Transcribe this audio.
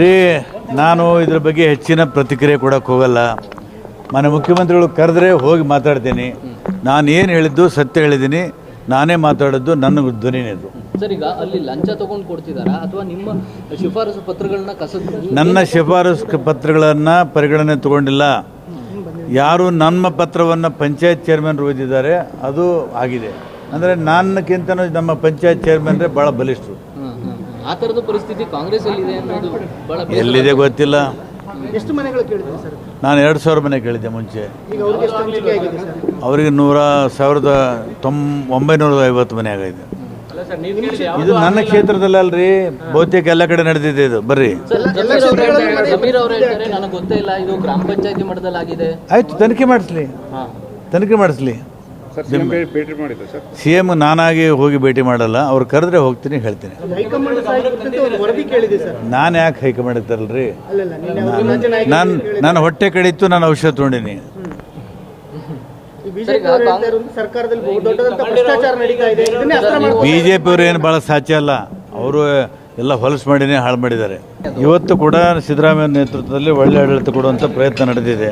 ರೀ ನಾನು ಇದ್ರ ಬಗ್ಗೆ ಹೆಚ್ಚಿನ ಪ್ರತಿಕ್ರಿಯೆ ಕೊಡಕ್ಕೆ ಹೋಗಲ್ಲ. ಮನೆ ಮುಖ್ಯಮಂತ್ರಿಗಳು ಕರೆದ್ರೆ ಹೋಗಿ ಮಾತಾಡ್ತೀನಿ. ನಾನು ಏನು ಹೇಳಿದ್ದು ಸತ್ಯ ಹೇಳಿದ್ದೀನಿ. ನಾನೇ ಮಾತಾಡೋದು ನನ್ನ ಧ್ವನಿನೇ ಇದು ಸರ್ ಈಗ ಅಲ್ಲಿ ಲಂಚ ತಗೊಂಡು ಕೊಡ್ತಿದಾರಾ? ಅಥವಾ ನಿಮ್ಮ ಶಿಫಾರಸು ಪತ್ರಗಳನ್ನ ಕಸದ ನನ್ನ ಶಿಫಾರಸು ಪತ್ರಗಳನ್ನು ಪರಿಗಣನೆ ತಗೊಂಡಿಲ್ಲ. ಯಾರು ನಮ್ಮ ಪತ್ರವನ್ನು ಪಂಚಾಯತ್ ಚೇರ್ಮನ್ ಓದಿದ್ದಾರೆ ಅದು ಆಗಿದೆ. ಅಂದರೆ ನನ್ನಕ್ಕಿಂತನೂ ನಮ್ಮ ಪಂಚಾಯತ್ ಚೇರ್ಮನ್ರೆ ಭಾಳ ಬಲಿಷ್ಠರು. ಆ ಥರದ ಪರಿಸ್ಥಿತಿ ಕಾಂಗ್ರೆಸ್ ಅಲ್ಲಿ ಇದೆ ಅನ್ನೋದು ಬಹಳ ಬೇಸರ. ಎಲ್ಲಿದೆ ಗೊತ್ತಿಲ್ಲ. ಎಷ್ಟು ಮನೆಗಳು ಕೇಳಿದ್ರಿ ಸರ್? ನಾನು ಎರಡು ಸಾವಿರ ಮನೆ ಕೇಳಿದ್ದೆ ಮುಂಚೆ. ಈಗ ಅವ್ರಿಗೆ ಎಷ್ಟು ಹಂಚಿಕೆ ಆಗಿದೆ ಸರ್? ಅವರಿಗೆ ನೂರ ಸಾವಿರದ ತೊಂಬ ಒಂಬೈನೂರ ಐವತ್ತು ಮನೆ ಆಗಿದೆ. ಇದು ನನ್ನ ಕ್ಷೇತ್ರದಲ್ಲಿ ಅಲ್ರಿ ಬಹುತೇಕ ಎಲ್ಲ ಕಡೆ ನಡೆದಿದೆ ಇದು. ಬರ್ರಿ. ಸರ್, ಜಮೀರ್ ಅವ್ರು ಹೇಳ್ತಾರೆ- ಜಮೀರ್ ಅವರು ಹೇಳ್ತಾರೆ ನನಗೆ ಗೊತ್ತೇ ಇಲ್ಲ ಇದು ಗ್ರಾಮ ಪಂಚಾಯತಿ ಮಟ್ಟದಲ್ಲಿ ಆಗಿದೆ ಆಯ್ತು ತನಿಖೆ ಮಾಡಿಸ್ಲಿ. ತನಿಖೆ ಮಾಡಿಸ್ಲಿ. ಸಿ ಎಂ ನಾನಾಗಿ ಹೋಗಿ ಭೇಟಿ ಮಾಡಲ್ಲ ಅವ್ರು ಕರೆದ್ರೆ ಹೋಗ್ತೀನಿ ಹೇಳ್ತೀನಿ. ನಾನು ಯಾಕೆ ಹೈಕಮಾಂಡ್ ನಾಯಕರು ನಾನು ನಾನು ಹೊಟ್ಟೆ ಕಡಿತ್ತು ನಾನು ಔಷಧ ತೊಗೊಂಡಿನಿ. ಈ ಬಿಜೆಪಿ ಅವರು ಸರ್ಕಾರದಲ್ಲಿ ಬಹು ದೊಡ್ಡದಂತ ಭ್ರಷ್ಟಾಚಾರ ನಡೀತಾ ಇದೆ ಇದನ್ನೇ ಅಸ್ತ್ರ ಮಾಡ್ಕೊಂಡು ಬಿ ಜೆ ಪಿಯವರು ಏನು ಭಾಳ ಸಾಧ್ಯ ಅಲ್ಲ ಅವರು ಎಲ್ಲ ಹೊಲಸು ಮಾಡಿನೇ ಹಾಳು ಮಾಡಿದ್ದಾರೆ. ಇವತ್ತು ಕೂಡ ಸಿದ್ದರಾಮಯ್ಯ ನೇತೃತ್ವದಲ್ಲಿ ಒಳ್ಳೆ ಆಡಳಿತ ಕೊಡುವಂಥ ಪ್ರಯತ್ನ ನಡೆದಿದೆ.